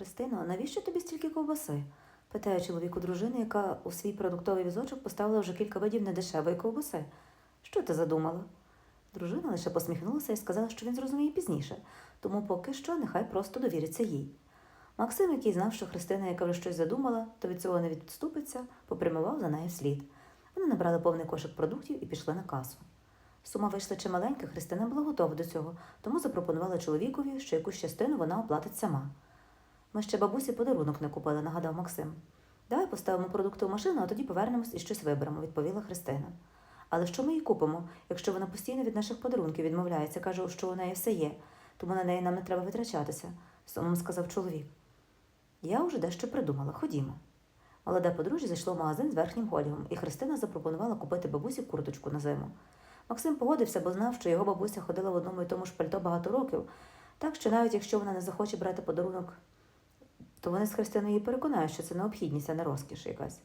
Христино, навіщо тобі стільки ковбаси? питає чоловік у дружини, яка у свій продуктовий візочок поставила вже кілька видів недешевої ковбаси. Що ти задумала? Дружина лише посміхнулася і сказала, що він зрозуміє пізніше, тому поки що нехай просто довіриться їй. Максим, який знав, що Христина, яка вже щось задумала, то від цього не відступиться, попрямував за нею вслід. Вони набрали повний кошик продуктів і пішли на касу. Сума вийшла чималенька, Христина була готова до цього, тому запропонувала чоловікові, що якусь частину вона оплатить сама. Ми ще бабусі подарунок не купили, нагадав Максим. Давай поставимо продукти в машину, а тоді повернемось і щось виберемо, відповіла Христина. Але що ми їй купимо, якщо вона постійно від наших подарунків відмовляється, каже, що у неї все є, тому на неї нам не треба витрачатися, сумом сказав чоловік. Я вже дещо придумала, ходімо. Молоде подружжя зайшло в магазин з верхнім одягом, і Христина запропонувала купити бабусі курточку на зиму. Максим погодився, бо знав, що його бабуся ходила в одному і тому ж пальто багато років, так що навіть якщо вона не захоче брати подарунок, то вони з Христиною переконають, що це необхідність, а не розкіш якась.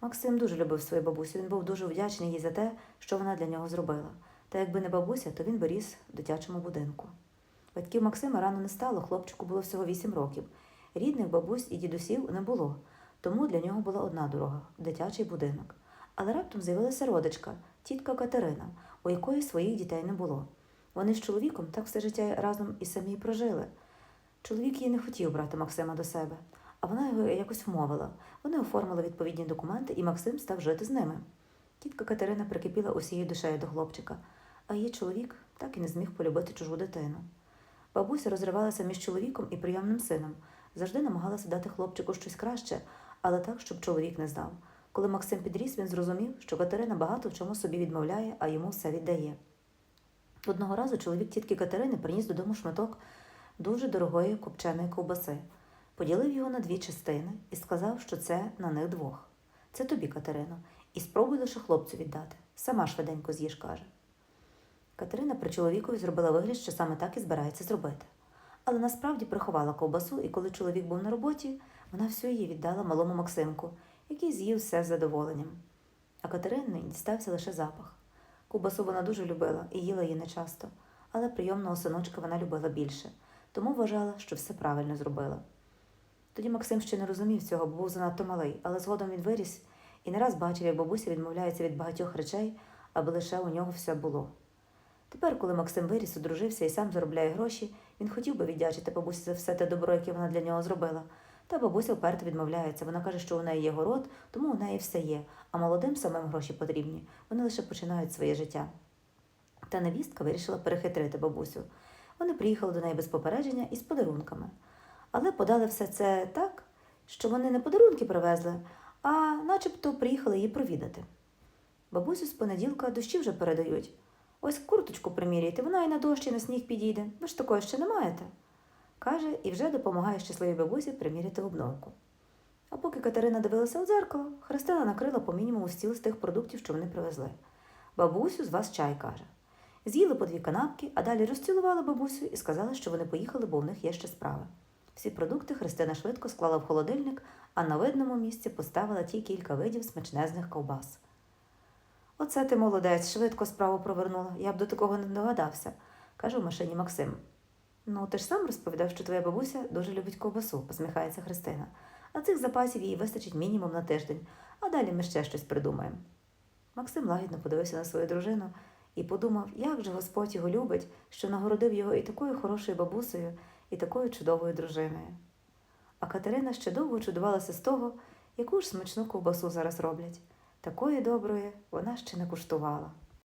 Максим дуже любив свою бабусю, він був дуже вдячний їй за те, що вона для нього зробила. Та якби не бабуся, то він би ріс в дитячому будинку. Батьків Максима рано не стало, хлопчику було всього вісім років. Рідних бабусь і дідусів не було, тому для нього була одна дорога дитячий будинок. Але раптом з'явилася родичка, тітка Катерина, у якої своїх дітей не було. Вони з чоловіком так все життя разом і самі прожили. Чоловік її не хотів брати Максима до себе, а вона його якось вмовила. Вони оформили відповідні документи, і Максим став жити з ними. Тітка Катерина прикипіла усією душею до хлопчика, а її чоловік так і не зміг полюбити чужу дитину. Бабуся розривалася між чоловіком і прийомним сином, завжди намагалася дати хлопчику щось краще, але так, щоб чоловік не знав. Коли Максим підріс, він зрозумів, що Катерина багато в чому собі відмовляє, а йому все віддає. Одного разу чоловік тітки Катерини приніс додому шматок дуже дорогої копченої ковбаси, поділив його на дві частини і сказав, що це на них двох. Це тобі, Катерино, і спробуй лише хлопцю віддати. Сама швиденько з'їж, каже. Катерина при чоловікові зробила вигляд, що саме так і збирається зробити. Але насправді приховала ковбасу, і коли чоловік був на роботі, вона всю її віддала малому Максимку, який з'їв все з задоволенням. А Катерині дістався лише запах. Ковбасу вона дуже любила і їла її нечасто, але прийомного синочка вона любила більше, тому вважала, що все правильно зробила. Тоді Максим ще не розумів цього, бо був занадто малий, але згодом він виріс і не раз бачив, як бабуся відмовляється від багатьох речей, аби лише у нього все було. Тепер, коли Максим виріс, одружився і сам заробляє гроші, він хотів би віддячити бабусі за все те добро, яке вона для нього зробила. Та бабуся вперто відмовляється. Вона каже, що у неї є город, тому у неї все є, а молодим самим гроші потрібні. Вони лише починають своє життя. Та невістка вирішила перехитрити бабусю. Вони приїхали до неї без попередження і з подарунками. Але подали все це так, що вони не подарунки привезли, а начебто приїхали її провідати. Бабусю з понеділка дощі вже передають. Ось курточку приміряйте, вона і на дощ, і на сніг підійде. Ви ж такої ще не маєте. Каже, і вже допомагає щасливій бабусі приміряти обновку. А поки Катерина дивилася у дзеркало, Христина накрила по мінімуму стіл з тих продуктів, що вони привезли. Бабусю, з вас чай, каже. З'їли по дві канапки, а далі розцілували бабусю і сказали, що вони поїхали, бо в них є ще справи. Всі продукти Христина швидко склала в холодильник, а на видному місці поставила ті кілька видів смачнезних ковбас. Оце ти молодець, швидко справу провернула. Я б до такого не догадався, каже в машині Максим. Ну, ти ж сам розповідав, що твоя бабуся дуже любить ковбасу, посміхається Христина. А цих запасів їй вистачить мінімум на тиждень, а далі ми ще щось придумаємо. Максим лагідно подивився на свою дружину і подумав, як же Господь його любить, що нагородив його і такою хорошою бабусею, і такою чудовою дружиною. А Катерина ще довго чудувалася з того, яку ж смачну ковбасу зараз роблять. Такої доброї вона ще не куштувала.